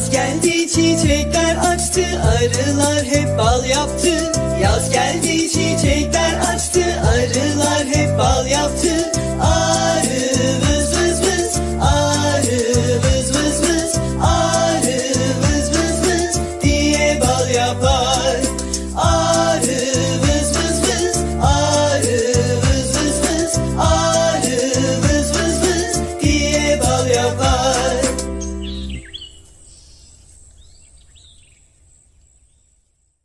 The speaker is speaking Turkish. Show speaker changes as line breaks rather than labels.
Yaz geldi çiçekler açtı arılar hep bal yaptı. Yaz geldi çiçekler açtı arılar hep bal yaptı. Arı vız vız vız arı vız vız vız arı vız vız vız diye bal yapar.